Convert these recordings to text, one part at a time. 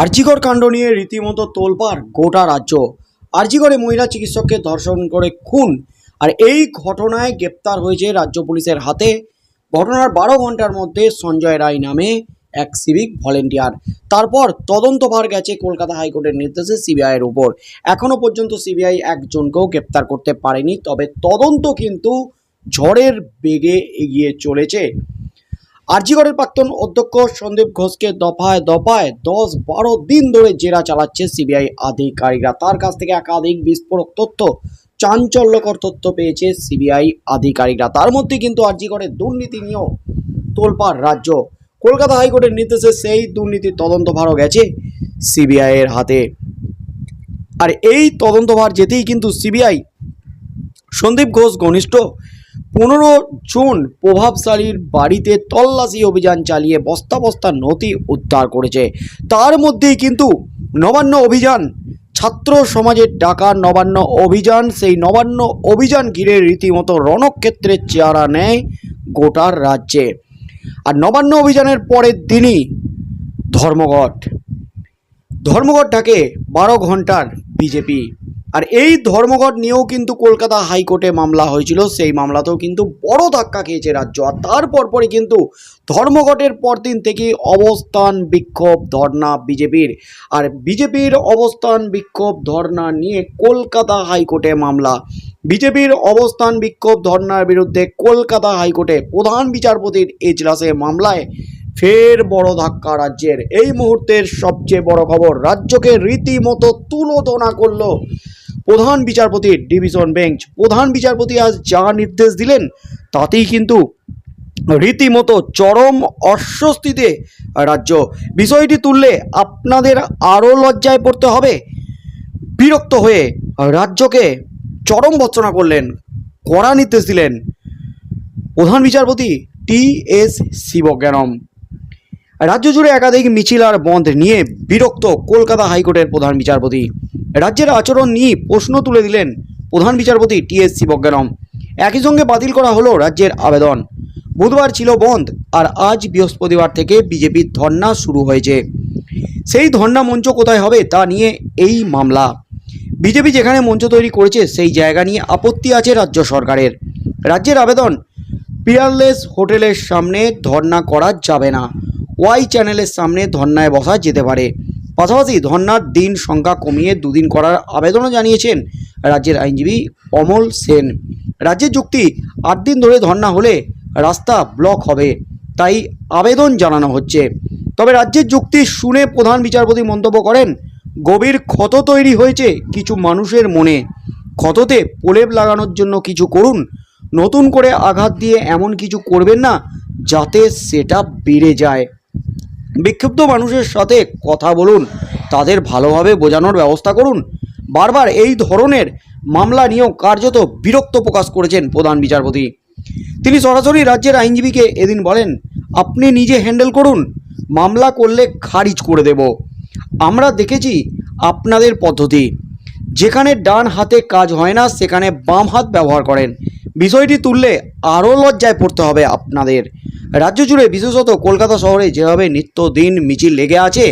আরজিকর কাণ্ড নিয়ে রীতিমতো তোলপাড় গোটা রাজ্য। আরজিকরে মহিলা চিকিৎসককে ধর্ষণ করে খুন। আর এই ঘটনায় গ্রেপ্তার হয়েছে রাজ্য পুলিশের হাতে। ঘটনার বারো ঘণ্টার মধ্যে সঞ্জয় রায় নামে এক সিভিক ভলেন্টিয়ার। তারপর তদন্তভার গেছে কলকাতা হাইকোর্টের নির্দেশে সিবিআইয়ের উপর। এখনও পর্যন্ত সিবিআই একজনকেও গ্রেপ্তার করতে পারেনি, তবে তদন্ত কিন্তু ঝড়ের বেগে এগিয়ে চলেছে। আরজিগড়ের প্রাক্তন অধ্যক্ষ সন্দীপ ঘোষকে দফায় দফায় দশ বারো দিন ধরে জেরা চালাচ্ছে সিবিআই আধিকারিকরা। তার কাছ থেকে একাধিক বিস্ফোরক তথ্য, চাঞ্চল্যকর তথ্য পেয়েছে সিবিআই আধিকারিকরা। তার মধ্যে কিন্তু আরজিগড়ের দুর্নীতি নিয়েও তোলপাড় রাজ্য। কলকাতা হাইকোর্টের নির্দেশে সেই দুর্নীতির তদন্তভারও গেছে সিবিআইয়ের হাতে। আর এই তদন্তভার যেতেই কিন্তু সিবিআই সন্দীপ ঘোষ ঘনিষ্ঠ পনেরো জন প্রভাবশালীর বাড়িতে তল্লাশি অভিযান চালিয়ে বস্তা বস্তা নথি উদ্ধার করেছে। তার মধ্যেই কিন্তু নবান্ন অভিযান, ছাত্র সমাজের ডাকা নবান্ন অভিযান, সেই নবান্ন অভিযান ঘিরে রীতিমতো রণক্ষেত্রের চেহারা নেয় গোটার রাজ্যে। আর নবান্ন অভিযানের পরের দিনই ধর্মঘট। ধর্মঘট ডাকে বারো ঘণ্টার বিজেপি। আর এই ধর্মঘট নিয়েও কিন্তু কলকাতা হাইকোর্টে মামলা হয়েছিল। সেই মামলাতেও কিন্তু বড় ধাক্কা খেয়েছে রাজ্য। আর তারপর পরে কিন্তু ধর্মঘটের পরদিন থেকে অবস্থান বিক্ষোভ ধর্না বিজেপির। আর বিজেপির অবস্থান বিক্ষোভ ধর্না নিয়ে কলকাতা হাইকোর্টে মামলা। বিজেপির অবস্থান বিক্ষোভ ধর্নার বিরুদ্ধে কলকাতা হাইকোর্টে প্রধান বিচারপতির এজলাসে মামলায় ফের বড় ধাক্কা রাজ্যের। এই মুহূর্তের সবচেয়ে বড় খবর, রাজ্যকে রীতিমতো তুলোধনা করল প্রধান বিচারপতির ডিভিশন বেঞ্চ। প্রধান বিচারপতি আজ যা নির্দেশ দিলেন, তাতেই কিন্তু রীতিমতো চরম অস্বস্তিতে রাজ্য। বিষয়টি তুললে আপনাদের আরও লজ্জায় পড়তে হবে। বিরক্ত হয়ে রাজ্যকে চরম ভৎসনা করলেন, কড়া নির্দেশ দিলেন প্রধান বিচারপতি টি এস শিবজ্ঞানম। রাজ্য জুড়ে একাধিক মিছিল আর বন্ধ নিয়ে বিরক্ত কলকাতা হাইকোর্টের প্রধান বিচারপতি। রাজ্যের আচরণ নিয়ে প্রশ্ন তুলে দিলেন প্রধান বিচারপতি টি এস শিবজ্ঞানম একই সঙ্গে বাতিল করা হলো রাজ্যের আবেদন। বুধবার ছিল বন্ধ, আর আজ বৃহস্পতিবার থেকে বিজেপির ধর্না শুরু হয়েছে। সেই ধর্না মঞ্চ কোথায় হবে তা নিয়ে এই মামলা। বিজেপি যেখানে মঞ্চ তৈরি করেছে, সেই জায়গা নিয়ে আপত্তি আছে রাজ্য সরকারের। রাজ্যের আবেদন, পিয়ারলেস হোটেলের সামনে ধর্না করা যাবে না। ওয়াই চ্যানেলের সামনে ধর্নায় বসা যেতে পারে। পাশাপাশি ধর্নার দিন সংখ্যা কমিয়ে দুদিন করার আবেদনও জানিয়েছেন রাজ্যের আইনজীবী অমল সেন। রাজ্যের যুক্তি, আট দিন ধরে ধর্না হলে রাস্তা ব্লক হবে, তাই আবেদন জানানো হচ্ছে। তবে রাজ্যের যুক্তি শুনে প্রধান বিচারপতি মন্তব্য করেন, গভীর ক্ষত তৈরি হয়েছে কিছু মানুষের মনে। ক্ষততে প্রলেপ লাগানোর জন্য কিছু করুন, নতুন করে আঘাত দিয়ে এমন কিছু করবেন না, যাতে সেটা বেড়ে যায়। বিক্ষুব্ধ মানুষের সাথে কথা বলুন, তাদের ভালোভাবে বোঝানোর ব্যবস্থা করুন। বারবার এই ধরনের মামলা নিয়েও কার্যত বিরক্ত প্রকাশ করেছেন প্রধান বিচারপতি। তিনি সরাসরি রাজ্যের আইনজীবীকে এদিন বলেন, আপনি নিজে হ্যান্ডেল করুন, মামলা করলে খারিজ করে দেব। আমরা দেখেছি আপনাদের পদ্ধতি। যেখানে ডান হাতে কাজ হয় না, সেখানে বাম হাত ব্যবহার করেন। বিষয়টি তুললে আরও লজ্জায় পড়তে হবে আপনাদের। রাজ্য জুড়ে বিশেষত কলকাতা শহরে যেভাবে নিত্যদিন মিছিল লেগে আছে,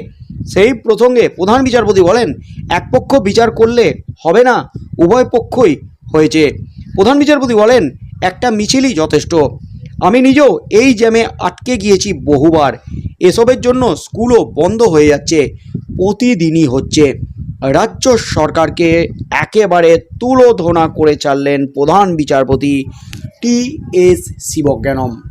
সেই প্রসঙ্গে প্রধান বিচারপতি বলেন, এক পক্ষ বিচার করলে হবে না, উভয় পক্ষই হয়েছে। প্রধান বিচারপতি বলেন, একটা মিছিলই যথেষ্ট। আমি নিজেও এই জ্যামে আটকে গিয়েছি বহুবার। এসবের জন্য স্কুলও বন্ধ হয়ে যাচ্ছে, প্রতিদিনই হচ্ছে। রাজ্য সরকারকে একেবারে তুলোধনা করে চাললেন প্রধান বিচারপতি টি এস শিবজ্ঞানম।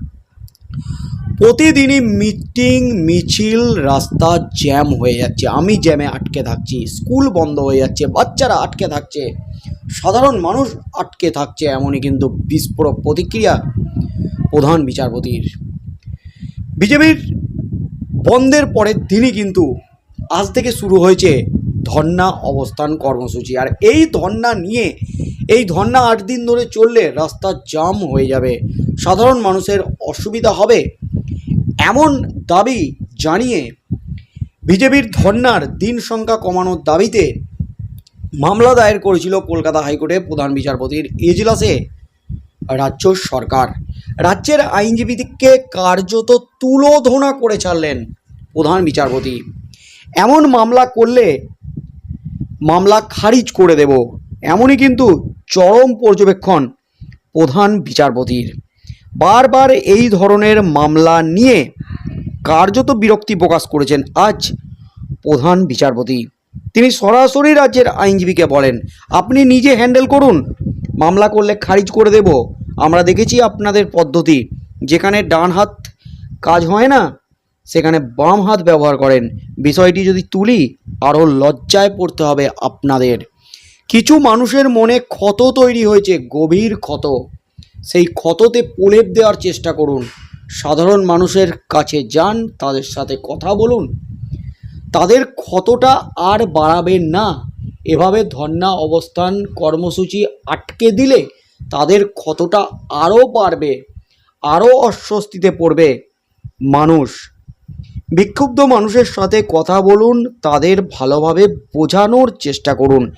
প্রতিদিনই মিটিং, মিছিল, রাস্তা জ্যাম হয়ে যাচ্ছে। আমি জ্যামে আটকে থাকছি, স্কুল বন্ধ হয়ে যাচ্ছে, বাচ্চারা আটকে থাকছে, সাধারণ মানুষ আটকে থাকছে এমনই কিন্তু বিস্ফোরক প্রতিক্রিয়া প্রধান বিচারপতির। বিজেপির বন্ধের পরের দিনই কিন্তু আজ থেকে শুরু হয়েছে ধর্না অবস্থান কর্মসূচি। আর এই ধর্না নিয়ে এই ধর্না আট দিন ধরে চললে রাস্তা জাম হয়ে যাবে। সাধারণ মানুষের অসুবিধা হবে। এমন দাবি জানিয়ে বিজেপির ধর্নার দিন সংখ্যা কমানোর দাবিতে মামলা দায়ের করেছিল কলকাতা হাইকোর্টে প্রধান বিচারপতির এজলাসে রাজ্য সরকার। রাজ্যের আইনজীবীকে কার্যত তুলোধনা করে ছাড়লেন প্রধান বিচারপতি। এমন মামলা করলে মামলা খারিজ করে দেব। এমনই কিন্তু চরম পর্যবেক্ষণ প্রধান বিচারপতির। বারবার এই ধরনের মামলা নিয়ে কার্যত বিরক্তি প্রকাশ করেছেন আজ প্রধান বিচারপতি। তিনি সরাসরি রাজ্যের আইনজীবীকে বলেন, আপনি নিজে হ্যান্ডেল করুন। মামলা করলে খারিজ করে দেব। আমরা দেখেছি আপনাদের পদ্ধতি। যেখানে ডান হাত কাজ হয় না, সেখানে বাম হাত ব্যবহার করেন। বিষয়টি যদি তুলি, আরও লজ্জায় পড়তে হবে আপনাদের। কিছু মানুষের মনে ক্ষত তৈরি হয়েছে, গভীর ক্ষত। সেই ক্ষততে প্রলেপ দেওয়ার চেষ্টা করুন। সাধারণ মানুষের কাছে যান, তাদের সাথে কথা বলুন। তাদের ক্ষতটা আর বাড়াবেন না। এভাবে ধর্না অবস্থান কর্মসূচি আটকে দিলে তাদের ক্ষতটা আরও বাড়বে, আরও অস্বস্তিতে পড়বে মানুষ। বিক্ষুব্ধ মানুষের সাথে কথা বলুন, তাদের ভালোভাবে বোঝানোর চেষ্টা করুন।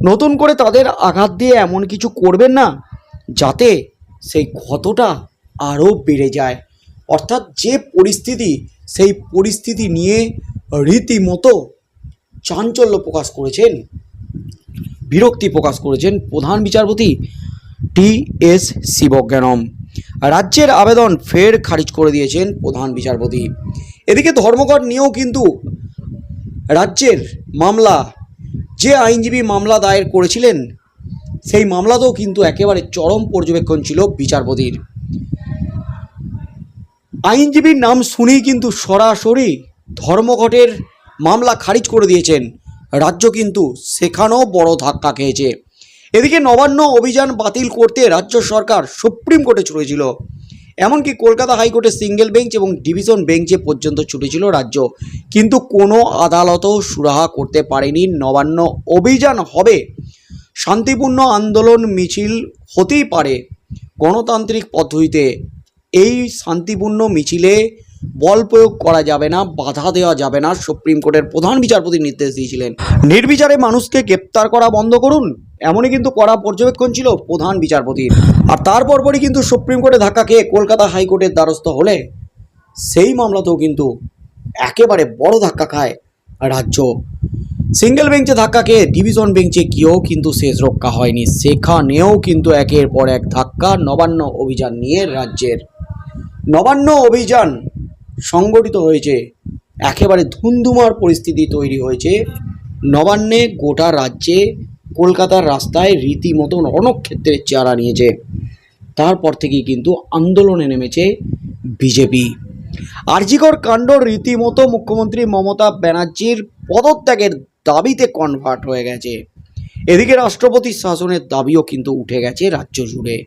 নতুন করে তাদের আঘাত দিয়ে এমন কিছু করবেন না, যাতে সেই ক্ষতটা আরও বেড়ে যায়। অর্থাৎ যে পরিস্থিতি, সেই পরিস্থিতি নিয়ে রীতিমতো চাঞ্চল্য প্রকাশ করেছেন, বিরক্তি প্রকাশ করেছেন প্রধান বিচারপতি টি এস শিবজ্ঞানম। রাজ্যের আবেদন ফের খারিজ করে দিয়েছেন প্রধান বিচারপতি। এদিকে ধর্মঘট নিয়েও কিন্তু রাজ্যের মামলা যে আইনজীবী মামলা দায়ের করেছিলেন, সেই মামলাতেও কিন্তু একেবারে চরম পর্যবেক্ষণ ছিল বিচারপতির। আইনজীবীর নাম শুনেই কিন্তু সরাসরি ধর্মঘটের মামলা খারিজ করে দিয়েছেন। রাজ্য কিন্তু সেখানেও বড় ধাক্কা খেয়েছে। এদিকে নবান্ন অভিযান বাতিল করতে রাজ্য সরকার সুপ্রিম কোর্টে ছুটেছিল এমনকি কলকাতা হাইকোর্টের সিঙ্গেল বেঞ্চ এবং ডিভিশন বেঞ্চে পর্যন্ত ছুটেছিল রাজ্য। কিন্তু কোনো আদালতও সুরাহা করতে পারেনি। নবান্ন অভিযান হবে। শান্তিপূর্ণ আন্দোলন মিছিল হতেই পারে। গণতান্ত্রিক পদ্ধতিতে এই শান্তিপূর্ণ মিছিলে বল প্রয়োগ করা যাবে না, বাধা দেওয়া যাবে না, সুপ্রিম কোর্টের প্রধান বিচারপতি নির্দেশ দিয়েছিলেন। নির্বিচারে মানুষকে গ্রেপ্তার করা বন্ধ করুন, এমনই কিন্তু কড়া পর্যবেক্ষণ ছিল প্রধান বিচারপতির। আর তারপর পরই কিন্তু সুপ্রিম কোর্টে ধাক্কা খেয়ে কলকাতা হাইকোর্টের দ্বারস্থ হলে, সেই মামলাতেও কিন্তু একেবারে বড় ধাক্কা খায় রাজ্য। সিঙ্গেল বেঞ্চে ধাক্কা খেয়ে ডিভিশন বেঞ্চে গিয়েও কিন্তু শেষ রক্ষা হয়নি। সেখানেও কিন্তু একের পর এক ধাক্কা, নবান্ন অভিযান নিয়ে রাজ্যের। নবান্ন অভিযান সংগঠিত হয়েছে। একেবারে ধুমধুমার পরিস্থিতি তৈরি হয়েছে। নবান্নে গোটা রাজ্যে কলকাতার রাস্তায় রীতিমতো রণক্ষেত্রের চেহারা নিয়েছে। তারপর থেকেই কিন্তু আন্দোলনে নেমেছে বিজেপি। আরজিকর কাণ্ড রীতিমতো মুখ্যমন্ত্রী মমতা ব্যানার্জির পদত্যাগের দাবিতে কনভার্ট হয়ে গেছে। এদিকে রাষ্ট্রপতির শাসনের দাবিও কিন্তু উঠে গেছে রাজ্য জুড়ে।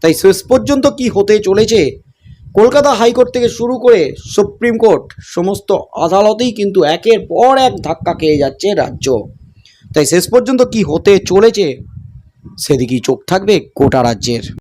তাই শেষ পর্যন্ত কি হতে চলেছে কলকাতা হাইকোর্ট থেকে শুরু করে সুপ্রিম কোর্ট, সমস্ত আদালতেই কিন্তু একের পর এক ধাক্কা খেয়ে যাচ্ছে রাজ্য। তাই শেষ পর্যন্ত কি হতে চলেছে, সেদিকেই চোখ থাকবে গোটা রাজ্যের।